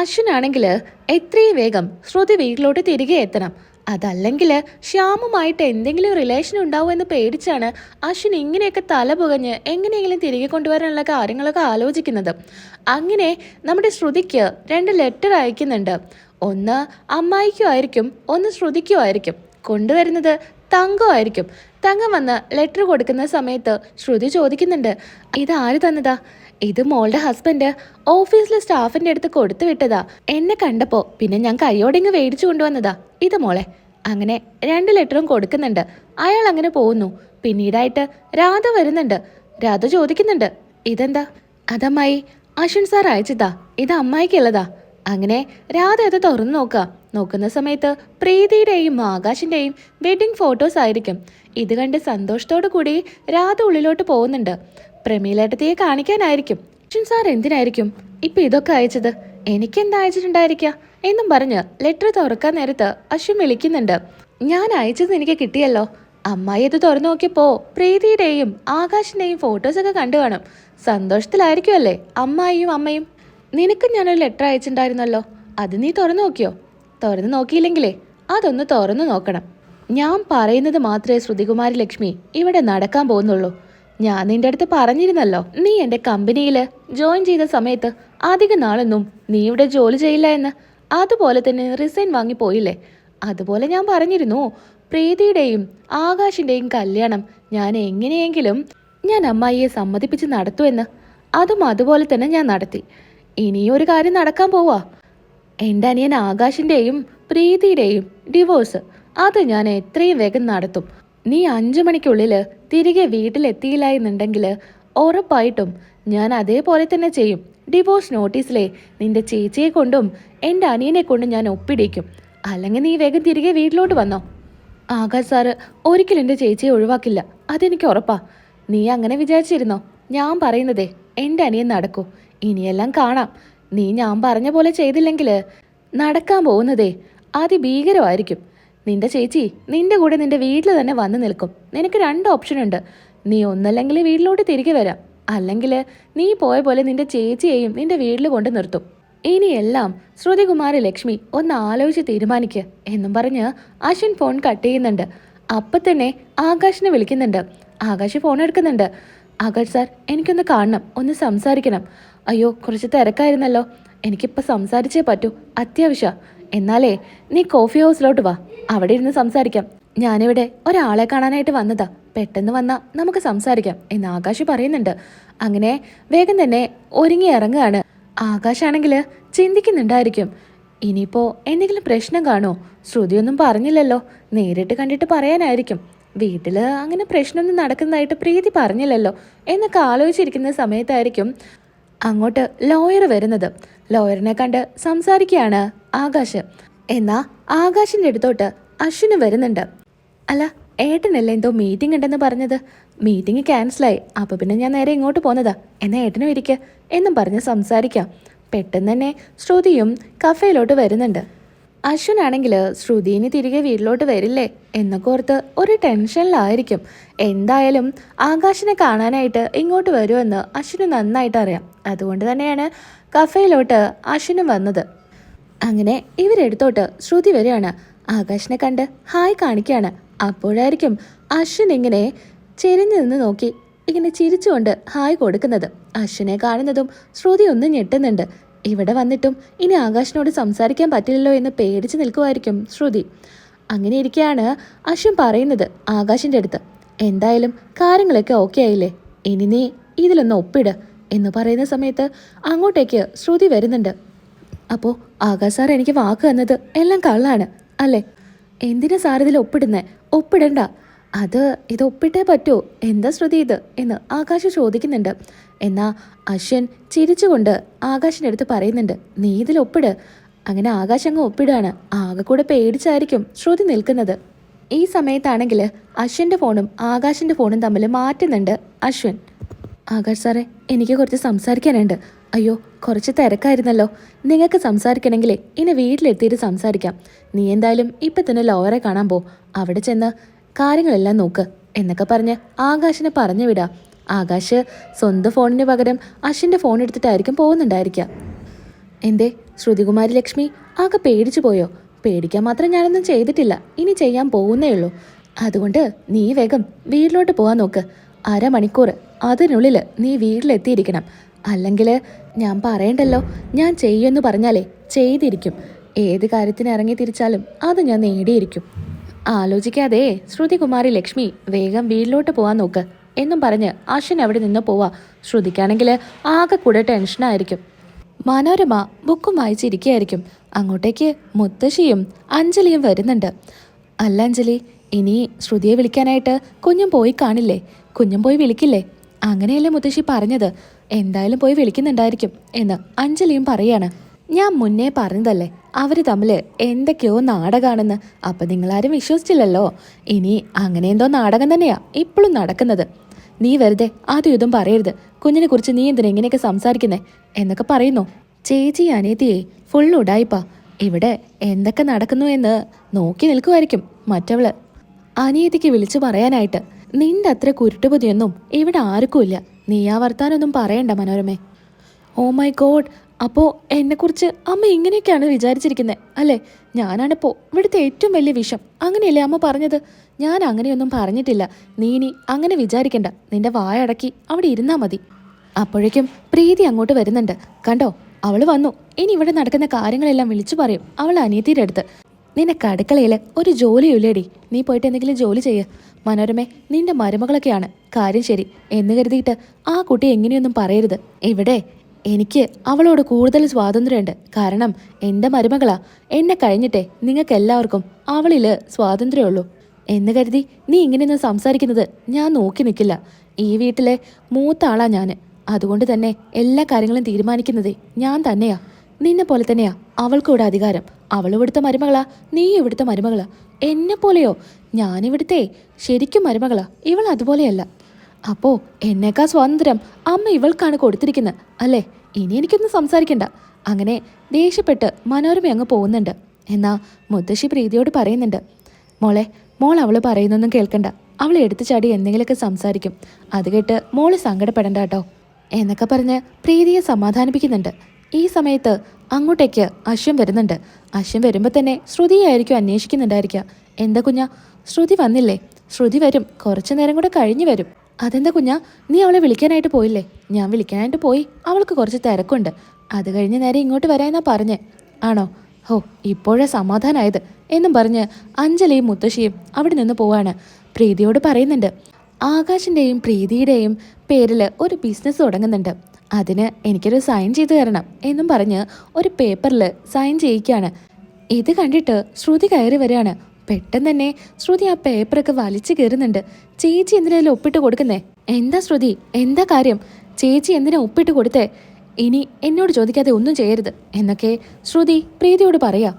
അശ്വിനാണെങ്കിൽ എത്രയും വേഗം ശ്രുതി വീട്ടിലോട്ട് തിരികെ എത്തണം. അതല്ലെങ്കിൽ ശ്യാമുമായിട്ട് എന്തെങ്കിലും റിലേഷൻ ഉണ്ടാവുമെന്ന് പേടിച്ചാണ് അശ്വിൻ ഇങ്ങനെയൊക്കെ തല പുകഞ്ഞ് എങ്ങനെയെങ്കിലും തിരികെ കൊണ്ടുവരാനുള്ള കാര്യങ്ങളൊക്കെ ആലോചിക്കുന്നത്. അങ്ങനെ നമ്മുടെ ശ്രുതിക്ക് രണ്ട് ലെറ്റർ അയക്കുന്നുണ്ട്. ഒന്ന് അമ്മായിക്കും ആയിരിക്കും ഒന്ന് ശ്രുതിക്കും ആയിരിക്കും. കൊണ്ടുവരുന്നത് തങ്കമായിരിക്കും തങ്കം വന്ന് ലെറ്റർ കൊടുക്കുന്ന സമയത്ത് ശ്രുതി ചോദിക്കുന്നുണ്ട് ഇത് ആര് തന്നതാ? ഇത് മോളുടെ ഹസ്ബൻഡ് ഓഫീസിലെ സ്റ്റാഫിന്റെ അടുത്ത് കൊടുത്തു വിട്ടതാ. എന്നെ കണ്ടപ്പോ പിന്നെ ഞാൻ കൈയോടെങ്ങ് മേടിച്ചു കൊണ്ടുവന്നതാ. ഇത് മോളെ അങ്ങനെ രണ്ട് ലെറ്ററും കൊടുക്കുന്നുണ്ട്. അയാൾ അങ്ങനെ പോകുന്നു. പിന്നീടായിട്ട് രാധ വരുന്നുണ്ട്. രാധ ചോദിക്കുന്നുണ്ട് ഇതെന്താ? അതമ്മായി അശ്വിൻ സാർ അയച്ചതാ. ഇത് അമ്മായിക്കുള്ളതാ. അങ്ങനെ രാധ അത് തുറന്നു നോക്കുക നോക്കുന്ന സമയത്ത് പ്രീതിയുടെയും ആകാശിന്റെയും വെഡിങ് ഫോട്ടോസ് ആയിരിക്കും. ഇത് കണ്ട് സന്തോഷത്തോടു കൂടി രാധ ഉള്ളിലോട്ട് പോകുന്നുണ്ട്. പ്രമീലേട്ടത്തിയെ കാണിക്കാനായിരിക്കും. അശ്വിൻ സാർ എന്തിനായിരിക്കും? ഇപ്പൊ ഇതൊക്കെ അയച്ചത് എനിക്കെന്താ അയച്ചിട്ടുണ്ടായിരിക്കുക എന്നും പറഞ്ഞ് ലെറ്റർ തുറക്കാൻ നേരത്ത് അശ്വിൻ വിളിക്കുന്നുണ്ട്. ഞാൻ അയച്ചത് എനിക്ക് കിട്ടിയല്ലോ. അമ്മായി ഇത് തുറന്നു നോക്കിയപ്പോ പ്രീതിയുടെയും ആകാശിന്റെയും ഫോട്ടോസ് ഒക്കെ കണ്ടു കാണും. സന്തോഷത്തിലായിരിക്കുമല്ലേ അമ്മായിയും അമ്മയും? നിനക്ക് ഞാനൊരു ലെറ്റർ അയച്ചിട്ടുണ്ടായിരുന്നല്ലോ. അത് നീ തുറന്നു നോക്കിയോ? തുറന്നു നോക്കിയില്ലെങ്കിലേ അതൊന്ന് തുറന്നു നോക്കണം. ഞാൻ പറയുന്നത് മാത്രമേ ശ്രുതികുമാരി ലക്ഷ്മി ഇവിടെ നടക്കാൻ പോകുന്നുള്ളൂ. ഞാൻ നിന്റെ അടുത്ത് പറഞ്ഞിരുന്നല്ലോ നീ എന്റെ കമ്പനിയിൽ ജോയിൻ ചെയ്ത സമയത്ത് അധിക നാളൊന്നും നീ ഇവിടെ ജോലി ചെയ്യില്ല എന്ന്. അതുപോലെ തന്നെ റിസൈൻ വാങ്ങി പോയില്ലേ? അതുപോലെ ഞാൻ പറഞ്ഞിരുന്നു പ്രീതിയുടെയും ആകാശിന്റെയും കല്യാണം ഞാൻ എങ്ങനെയെങ്കിലും ഞാൻ അമ്മായിയെ സമ്മതിപ്പിച്ച് നടത്തുമെന്ന് അതും അതുപോലെ തന്നെ ഞാൻ നടത്തി. ഇനിയും ഒരു കാര്യം നടക്കാൻ പോവാ. എന്റെ അനിയൻ ആകാശിന്റെയും പ്രീതിയുടെയും ഡിവോഴ്സ് അത് ഞാൻ എത്രയും വേഗം നടത്തും. നീ അഞ്ചു മണിക്കുള്ളിൽ തിരികെ വീട്ടിലെത്തിയില്ല എന്നുണ്ടെങ്കിൽ ഉറപ്പായിട്ടും ഞാൻ അതേപോലെ തന്നെ ചെയ്യും. ഡിവോഴ്സ് നോട്ടീസിലെ നിന്റെ ചേച്ചിയെ കൊണ്ടും എന്റെ അനിയനെ കൊണ്ടും ഞാൻ ഒപ്പിടിക്കും. അല്ലെങ്കിൽ നീ വേഗം തിരികെ വീട്ടിലോട്ട് വന്നോ. ആകാശ് സാറ് ഒരിക്കലും എന്റെ ചേച്ചിയെ ഒഴിവാക്കില്ല. അതെനിക്ക് ഉറപ്പാ. നീ അങ്ങനെ വിചാരിച്ചിരുന്നോ? ഞാൻ പറയുന്നതേ എന്റെ അനിയൻ നടക്കൂ. ഇനിയെല്ലാം കാണാം. നീ ഞാൻ പറഞ്ഞ പോലെ ചെയ്തില്ലെങ്കിൽ നടക്കാൻ പോകുന്നതേ അതിഭീകരമായിരിക്കും. നിന്റെ ചേച്ചി നിന്റെ കൂടെ നിന്റെ വീട്ടിൽ തന്നെ വന്നു നിൽക്കും. നിനക്ക് രണ്ട് ഓപ്ഷൻ ഉണ്ട്. നീ ഒന്നല്ലെങ്കിൽ വീട്ടിലോട്ട് തിരികെ വരാം. അല്ലെങ്കിൽ നീ പോയ പോലെ നിന്റെ ചേച്ചിയെയും നിന്റെ വീട്ടിൽ കൊണ്ട് നിർത്തും. ഇനിയെല്ലാം ശ്രുതികുമാരി ലക്ഷ്മി ഒന്ന് ആലോചിച്ച് തീരുമാനിക്കുക എന്നും പറഞ്ഞ് അശ്വിൻ ഫോൺ കട്ട് ചെയ്യുന്നുണ്ട്. അപ്പം തന്നെ ആകാശിനെ വിളിക്കുന്നുണ്ട്. ആകാശ് ഫോൺ എടുക്കുന്നുണ്ട്. ആകാശ് സാർ എനിക്കൊന്ന് കാണണം. ഒന്ന് സംസാരിക്കണം. അയ്യോ കുറച്ച് തിരക്കായിരുന്നല്ലോ. എനിക്കിപ്പോൾ സംസാരിച്ചേ പറ്റൂ. അത്യാവശ്യം. എന്നാലേ നീ കോഫി ഹൗസിലോട്ട് വാ. അവിടെ ഇരുന്ന് സംസാരിക്കാം. ഞാനിവിടെ ഒരാളെ കാണാനായിട്ട് വന്നതാ. പെട്ടെന്ന് വന്നാ നമുക്ക് സംസാരിക്കാം എന്ന് ആകാശ് പറയുന്നുണ്ട്. അങ്ങനെ വേഗം തന്നെ ഒരുങ്ങി ഇറങ്ങുകയാണ്. ആകാശാണെങ്കിൽ ചിന്തിക്കുന്നുണ്ടായിരിക്കും. ഇനിയിപ്പോ എന്തെങ്കിലും പ്രശ്നം കാണോ? ശ്രുതിയൊന്നും പറഞ്ഞില്ലല്ലോ. നേരിട്ട് കണ്ടിട്ട് പറയാനായിരിക്കും. വീട്ടിൽ അങ്ങനെ പ്രശ്നമൊന്നും നടക്കുന്നതായിട്ട് പ്രീതി പറഞ്ഞില്ലല്ലോ എന്നൊക്കെ ആലോചിച്ചിരിക്കുന്ന സമയത്തായിരിക്കും അങ്ങോട്ട് ലോയർ വരുന്നത്. ലോയറിനെ കണ്ട് സംസാരിക്കുകയാണ് ആകാശ്. എന്നാ ആകാശിന്റെ അടുത്തോട്ട് അശ്വിന് വരുന്നുണ്ട്. അല്ല ഏട്ടനല്ലേ എന്തോ മീറ്റിംഗ് ഉണ്ടെന്ന് പറഞ്ഞത്. മീറ്റിംഗ് ക്യാൻസലായി അപ്പോൾ പിന്നെ ഞാൻ നേരെ ഇങ്ങോട്ട് പോന്നതാ. എന്നാ ഏട്ടനും ഇരിക്ക. എന്നും പറഞ്ഞ് സംസാരിക്കാം. പെട്ടെന്ന് തന്നെ ശ്രുതിയും കഫേയിലോട്ട് വരുന്നുണ്ട്. അശ്വനാണെങ്കിൽ ശ്രുതിന് തിരികെ വീട്ടിലോട്ട് വരില്ലേ? എന്നൊക്കെ ഓർത്ത് ഒരു ടെൻഷനിലായിരിക്കും. എന്തായാലും ആകാശിനെ കാണാനായിട്ട് ഇങ്ങോട്ട് വരുമെന്ന് അശ്വിന് നന്നായിട്ട് അറിയാം. അതുകൊണ്ട് തന്നെയാണ് കഫേയിലോട്ട് അശ്വിനും വന്നത്. അങ്ങനെ ഇവരെടുത്തോട്ട് ശ്രുതി വരികയാണ്. ആകാശിനെ കണ്ട് ഹായ് കാണിക്കുകയാണ്. അപ്പോഴായിരിക്കും അശ്വിൻ ഇങ്ങനെ ചെരിഞ്ഞു നിന്ന് നോക്കി. ഇങ്ങനെ ചിരിച്ചുകൊണ്ട് ഹായ് കൊടുക്കുന്നത്. അശ്വിനെ കാണുന്നതും ശ്രുതി ഒന്ന് ഞെട്ടുന്നുണ്ട്. ഇവിടെ വന്നിട്ടും ഇനി ആകാശിനോട് സംസാരിക്കാൻ പറ്റില്ലല്ലോ എന്ന് പേടിച്ച് നിൽക്കുമായിരിക്കും ശ്രുതി. അങ്ങനെ ഇരിക്കെയാണ് അശ്വിൻ പറയുന്നത് ആകാശിന്റെ അടുത്ത്. എന്തായാലും കാര്യങ്ങളൊക്കെ ഓക്കെ ആയില്ലേ? ഇനി നീ ഇതിലൊന്ന് ഒപ്പിട് എന്ന് പറയുന്ന സമയത്ത് അങ്ങോട്ടേക്ക് ശ്രുതി വരുന്നുണ്ട്. അപ്പോൾ ആകാശ് സാർ എനിക്ക് വാക്ക് തന്നത് എല്ലാം കള്ളാണ് അല്ലേ? എന്തിനാ സാർ ഇതിൽ ഒപ്പിടുന്നേ? ഒപ്പിടണ്ട. അത് ഇത് ഒപ്പിട്ടേ പറ്റൂ. എന്താ ശ്രുതി ഇത്? എന്ന് ആകാശ് ചോദിക്കുന്നുണ്ട്. എന്നാ അശ്വൻ ചിരിച്ചുകൊണ്ട് ആകാശിന്റെ അടുത്ത് പറയുന്നുണ്ട് നീ ഇതിൽ ഒപ്പിട്. അങ്ങനെ ആകാശ് അങ്ങ് ഒപ്പിടുകയാണ് ആകെ കൂടെ പേടിച്ചായിരിക്കും ശ്രുതി നിൽക്കുന്നത്. ഈ സമയത്താണെങ്കിൽ അശ്വന്റെ ഫോണും ആകാശിന്റെ ഫോണും തമ്മിൽ മാറ്റുന്നുണ്ട് അശ്വൻ. ആകാശ് സാറേ എനിക്ക് കുറച്ച് സംസാരിക്കാനുണ്ട്. അയ്യോ കുറച്ച് തിരക്കായിരുന്നല്ലോ. നിങ്ങൾക്ക് സംസാരിക്കണമെങ്കിലേ ഇനി വീട്ടിലെത്തിയിട്ട് സംസാരിക്കാം. നീ എന്തായാലും ഇപ്പം തന്നെ ലോയറെ കാണാൻ പോ. അവിടെ ചെന്ന് കാര്യങ്ങളെല്ലാം നോക്ക്. എന്നൊക്കെ പറഞ്ഞ് ആകാശിനെ പറഞ്ഞു വിടാം. ആകാശ് സ്വന്തം ഫോണിന് പകരം അശ്വിന്റെ ഫോൺ എടുത്തിട്ടായിരിക്കും പോകുന്നുണ്ടായിരിക്കുക എന്തേ ശ്രുതികുമാരി ലക്ഷ്മി ആകെ പേടിച്ചു പോയോ? പേടിക്കാൻ മാത്രം ഞാനൊന്നും ചെയ്തിട്ടില്ല. ഇനി ചെയ്യാൻ പോകുന്നേ ഉള്ളൂ. അതുകൊണ്ട് നീ വേഗം വീട്ടിലോട്ട് പോകാൻ നോക്ക്. അരമണിക്കൂർ അതിനുള്ളിൽ നീ വീട്ടിലെത്തിയിരിക്കണം. അല്ലെങ്കിൽ ഞാൻ പറയണ്ടല്ലോ ഞാൻ ചെയ്യുമെന്ന് പറഞ്ഞാലേ ചെയ്തിരിക്കും. ഏത് കാര്യത്തിന് ഇറങ്ങി തിരിച്ചാലും അത് ഞാൻ നേടിയിരിക്കും. ആലോചിക്കാതെ ശ്രുതികുമാരി ലക്ഷ്മി വേഗം വീട്ടിലോട്ട് പോകാൻ നോക്ക്. എന്നും പറഞ്ഞ് അശ്വിൻ അവിടെ നിന്ന് പോവാ. ശ്രുതിക്കാണെങ്കിൽ ആകെ കൂടെ ടെൻഷനായിരിക്കും മനോരമ ബുക്കും വായിച്ചിരിക്കുകയായിരിക്കും. അങ്ങോട്ടേക്ക് മുത്തശ്ശിയും അഞ്ജലിയും വരുന്നുണ്ട്. അല്ല അഞ്ജലി ഇനി ശ്രുതിയെ വിളിക്കാനായിട്ട് കുഞ്ഞും പോയി കാണില്ലേ? കുഞ്ഞും പോയി വിളിക്കില്ലേ? അങ്ങനെയല്ലേ മുത്തശ്ശി പറഞ്ഞത്? എന്തായാലും പോയി വിളിക്കുന്നുണ്ടായിരിക്കും എന്ന് അഞ്ജലിയും പറയാണ്. ഞാൻ മുന്നേ പറഞ്ഞതല്ലേ അവർ തമ്മിൽ എന്തൊക്കെയോ നാടകമാണെന്ന് അപ്പം നിങ്ങളാരും വിശ്വസിച്ചില്ലല്ലോ. ഇനി അങ്ങനെ എന്തോ നാടകം തന്നെയാ ഇപ്പോഴും നടക്കുന്നത്. നീ വെറുതെ ആദ്യം ഇതും പറയരുത്. കുഞ്ഞിനെ കുറിച്ച് നീ എന്തിനാ ഇങ്ങനെയൊക്കെ സംസാരിക്കുന്നേ? എന്നൊക്കെ പറയുന്നു. ചേച്ചി അനിയത്തിയെ ഫുൾ ഉടായിപ്പാ. ഇവിടെ എന്തൊക്കെ നടക്കുന്നു എന്ന് നോക്കി നിൽക്കുമായിരിക്കും മറ്റവൾ. അനിയത്തിക്ക് വിളിച്ചു പറയാനായിട്ട് നിന്റെ അത്ര കുരുട്ടുബുദ്ധിയൊന്നും ഇവിടെ ആർക്കുമില്ല. നീ ആ വർത്താനൊന്നും പറയണ്ട മനോരമേ. ഓ മൈ ഗോഡ് അപ്പോൾ എന്നെക്കുറിച്ച് അമ്മ ഇങ്ങനെയൊക്കെയാണ് വിചാരിച്ചിരിക്കുന്നത് അല്ലേ? ഞാനാണിപ്പോൾ ഇവിടുത്തെ ഏറ്റവും വലിയ വിഷം. അങ്ങനെയല്ലേ അമ്മ പറഞ്ഞത്? ഞാൻ അങ്ങനെയൊന്നും പറഞ്ഞിട്ടില്ല. നീ ഇനി അങ്ങനെ വിചാരിക്കണ്ട. നിന്റെ വായടക്കി അവിടെ ഇരുന്നാ മതി. അപ്പോഴേക്കും പ്രീതി അങ്ങോട്ട് വരുന്നുണ്ട്. കണ്ടോ? അവൾ വന്നു. ഇനി ഇവിടെ നടക്കുന്ന കാര്യങ്ങളെല്ലാം വിളിച്ചു പറയും അവൾ അനിയത്തിയുടെ അടുത്ത്. നിനക്ക് അടുക്കളയിൽ ഒരു ജോലിയുള്ളേടി നീ പോയിട്ട് എന്തെങ്കിലും ജോലി ചെയ്യ്. മനോരമേ നിന്റെ മരുമകളൊക്കെയാണ്. കാര്യം ശരി. എന്ന് കരുതിയിട്ട് ആ കുട്ടി എങ്ങനെയൊന്നും പറയരുത്. ഇവിടെ എനിക്ക് അവളോട് കൂടുതൽ സ്വാതന്ത്ര്യമുണ്ട്. കാരണം എന്റെ മരുമകളാ. എന്നെ കഴിഞ്ഞിട്ടേ നിങ്ങൾക്ക് എല്ലാവർക്കും അവളിൽ സ്വാതന്ത്ര്യമുള്ളൂ. എന്ന് കരുതി നീ ഇങ്ങനെയൊന്നും സംസാരിക്കുന്നത് ഞാൻ നോക്കി നിൽക്കില്ല. ഈ വീട്ടിലെ മൂത്ത ആളാ ഞാൻ അതുകൊണ്ട് തന്നെ എല്ലാ കാര്യങ്ങളും തീരുമാനിക്കുന്നതേ ഞാൻ തന്നെയാ. നിന്നെ പോലെ തന്നെയാ അവൾക്കൂടെ അധികാരം. അവൾ ഇവിടുത്തെ മരുമകളാ. നീ ഇവിടുത്തെ മരുമകളാ. എന്നെ പോലെയോ ഞാനിവിടുത്തെ ശരിക്കും മരുമകളാ. ഇവൾ അതുപോലെയല്ല. അപ്പോ എന്നേക്കാ സ്വാതന്ത്ര്യം അമ്മ ഇവൾക്കാണ് കൊടുത്തിരിക്കുന്നത് അല്ലേ? ഇനി എനിക്കൊന്നും സംസാരിക്കണ്ട. അങ്ങനെ ദേഷ്യപ്പെട്ട് മനോരമ അങ്ങ് പോകുന്നുണ്ട്. എന്നാ മുത്തശ്ശി പ്രീതിയോട് പറയുന്നുണ്ട്. മോളെ മോൾ അവൾ പറയുന്നൊന്നും കേൾക്കണ്ട. അവൾ എടുത്തു ചാടി എന്തെങ്കിലുമൊക്കെ സംസാരിക്കും. അത് കേട്ട് മോൾ സങ്കടപ്പെടണ്ട കേട്ടോ എന്നൊക്കെ പറഞ്ഞ് പ്രീതിയെ സമാധാനിപ്പിക്കുന്നുണ്ട്. ഈ സമയത്ത് അങ്ങോട്ടേക്ക് അശ്വം വരുന്നുണ്ട്. അശ്വം വരുമ്പോൾ തന്നെ ശ്രുതിയായിരിക്കും അന്വേഷിക്കുന്നുണ്ടായിരിക്കുക എന്താ കുഞ്ഞാ? ശ്രുതി വന്നില്ലേ? ശ്രുതി വരും. കുറച്ചു നേരം കൂടെ കഴിഞ്ഞു വരും. അതെന്താ കുഞ്ഞാ? നീ അവളെ വിളിക്കാനായിട്ട് പോയില്ലേ? ഞാൻ വിളിക്കാനായിട്ട് പോയി. അവൾക്ക് കുറച്ച് തിരക്കുണ്ട്. അത് കഴിഞ്ഞ് നേരെ ഇങ്ങോട്ട് വരാമെന്നാ പറഞ്ഞേ. ആണോ? ഹോ ഇപ്പോഴേ സമാധാനമായത് എന്നും പറഞ്ഞ് അഞ്ജലിയും മുത്തശ്ശിയും അവിടെ നിന്ന് പോവാണ്. പ്രീതിയോട് പറയുന്നുണ്ട്. ആകാശിന്റെയും പ്രീതിയുടെയും പേരിൽ ഒരു ബിസിനസ് തുടങ്ങുന്നുണ്ട്. അതിന് എനിക്കൊരു സൈൻ ചെയ്തു തരണം എന്നും പറഞ്ഞ് ഒരു പേപ്പറിൽ സൈൻ ചെയ്യിക്കുകയാണ് ഇത് കണ്ടിട്ട് ശ്രുതി കയറി വരികയാണ്. പെട്ടെന്ന് തന്നെ ശ്രുതി ആ പേപ്പറൊക്കെ വലിച്ചു കയറുന്നുണ്ട്. ചേച്ചി എന്തിനായാലും ഒപ്പിട്ട് കൊടുക്കുന്നേ? എന്താ ശ്രുതി? എന്താ കാര്യം? ചേച്ചി എന്തിനാ ഒപ്പിട്ട് കൊടുത്തേ? ഇനി എന്നോട് ചോദിക്കാതെ ഒന്നും ചെയ്യരുത്. എന്നൊക്കെ ശ്രുതി പ്രീതിയോട് പറയാ.